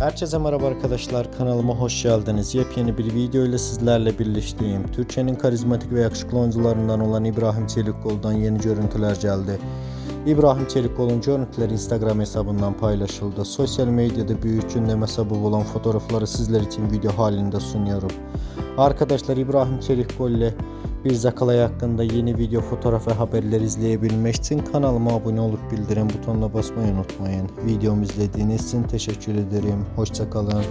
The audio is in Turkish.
Herkese merhaba arkadaşlar kanalıma hoş geldiniz. Yepyeni bir video ile sizlerle birleştiğim Türkiye'nin karizmatik ve yakışıklı oyuncularından olan İbrahim Çelikkol'dan yeni görüntüler geldi. İbrahim Çelikkol'un görüntüleri Instagram hesabından paylaşıldı. Sosyal medyada büyük gündeme sebep olan fotoğrafları sizler için video halinde sunuyorum. Arkadaşlar İbrahim Çelikkol ile bir Zakalay hakkında yeni video, fotoğraf ve haberler izleyebilmek için kanalıma abone olup bildirim butonuna basmayı unutmayın. Videomu izlediğiniz için teşekkür ederim. Hoşçakalın.